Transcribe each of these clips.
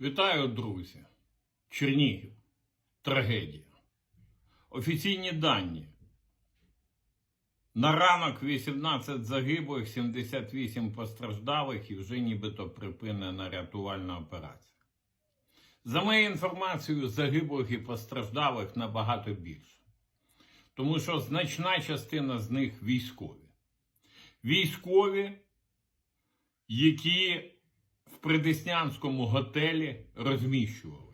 Вітаю, друзі. Чернігів. Трагедія. Офіційні дані. На ранок 18 загиблих, 78 постраждалих і вже нібито припинена рятувальна операція. За моєю інформацією, загиблих і постраждалих набагато більше. Тому що значна частина з них військові. Військові, які в Придеснянському готелі розміщувались.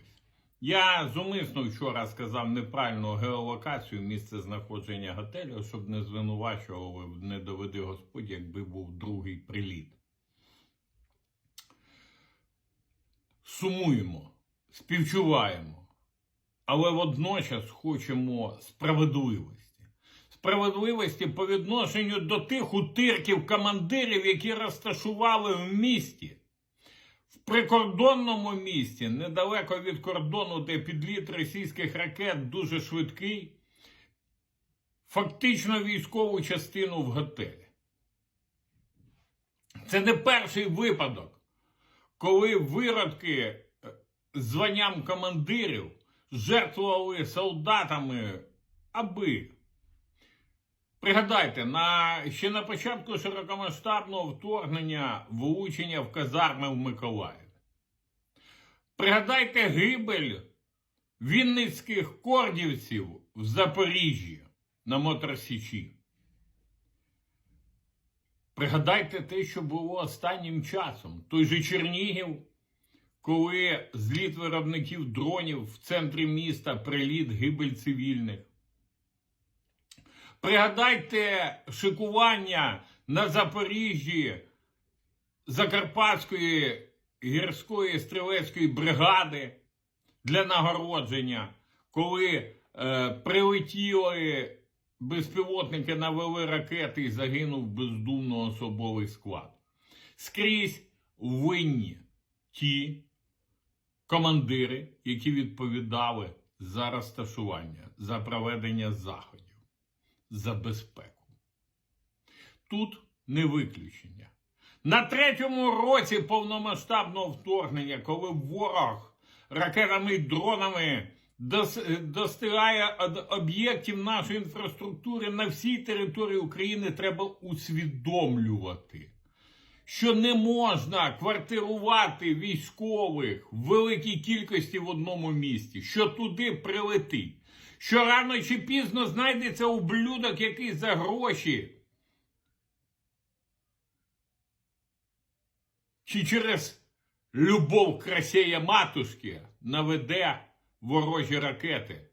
Я зумисно вчора сказав неправильну геолокацію місце знаходження готелю, щоб не звинувачували, не доведи Господь, якби був другий приліт. Сумуємо, співчуваємо, але водночас хочемо справедливості. Справедливості по відношенню до тих утирків командирів, які розташували в місті. Прикордонному місті, недалеко від кордону, де підліт російських ракет дуже швидкий, фактично військову частину в готелі. Це не перший випадок, коли виродки е, званням командирів жертвували солдатами, аби. Пригадайте, на, ще на початку широкомасштабного вторгнення влучення в казарми в Миколаєві. Пригадайте гибель вінницьких кордівців в Запоріжжі на Моторсічі. Пригадайте те, що було останнім часом. Той же Чернігів, коли зліт виробників дронів в центрі міста, приліт гибель цивільних. Пригадайте шикування на Запоріжжі Закарпатської гірської стрілецької бригади для нагородження, коли е, прилетіли безпілотники, навели ракети і загинув бездумно особовий склад. Скрізь винні ті командири, які відповідали за розташування, за проведення заходів за безпеку. Тут не виключення. На третьому році повномасштабного вторгнення, коли ворог ракетами і дронами достигає об'єктів нашої інфраструктури на всій території України, треба усвідомлювати, що не можна квартирувати військових в великій кількості в одному місті, що туди прилетить що рано чи пізно знайдеться ублюдок, який за гроші. Чи через любов красея матушки наведе ворожі ракети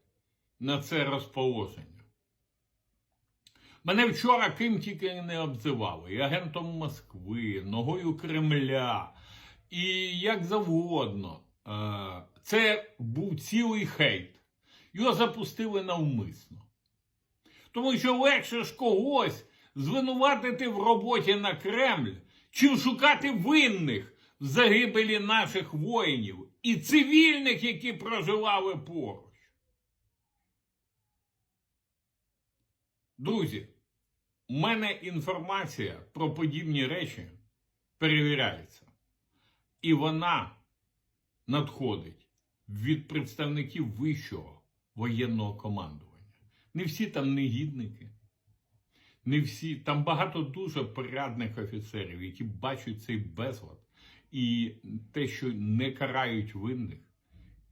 на це розположення. Мене вчора ким тільки не обзивали, і агентом Москви, ногою Кремля, і як завгодно. Е, Це був цілий хейт. Його запустили навмисно. Тому що легше ж когось звинуватити в роботі на Кремль, чим шукати винних в загибелі наших воїнів і цивільних, які проживали поруч. Друзі, у мене інформація про подібні речі перевіряється. І вона надходить від представників вищого воєнного командування. Не всі там негідники, не всі, там багато дуже порядних офіцерів, які бачать цей безлад і те, що не карають винних.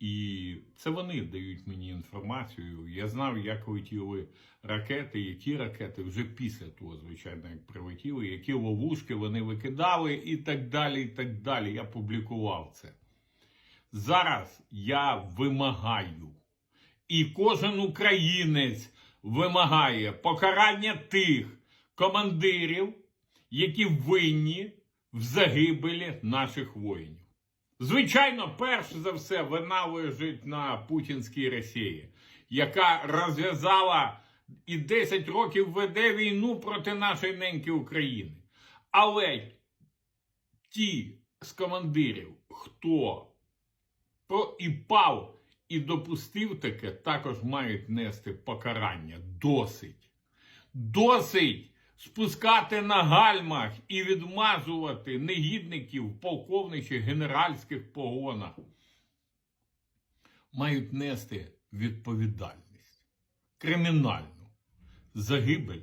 І це вони дають мені інформацію. Я знав, як летіли ракети, які ракети вже після того, звичайно, як прилетіли, які ловушки вони викидали і так далі. і так далі. Я публікував це. Зараз я вимагаю, і кожен українець вимагає покарання тих командирів, які винні в загибелі наших воїнів. Звичайно, перш за все, вина лежить на путінській Росії, яка розв'язала і 10 років веде війну проти нашої неньки України. Але ті з командирів, хто і пав і допустив таке, також мають нести покарання. Досить. Досить спускати на гальмах і відмазувати негідників полковничих генеральських погонах. мають нести відповідальність кримінальну загибель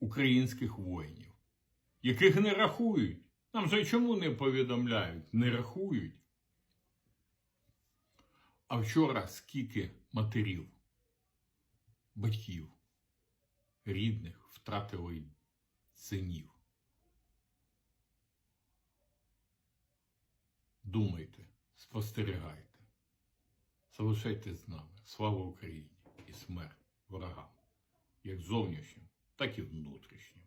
українських воїнів, яких не рахують. Нам же чому не повідомляють, не рахують. А вчора скільки матерів, батьків, рідних втратили синів. Думайте, спостерігайте, залишайтесь з нами. Слава Україні і смерть ворогам, як зовнішнім, так і внутрішнім.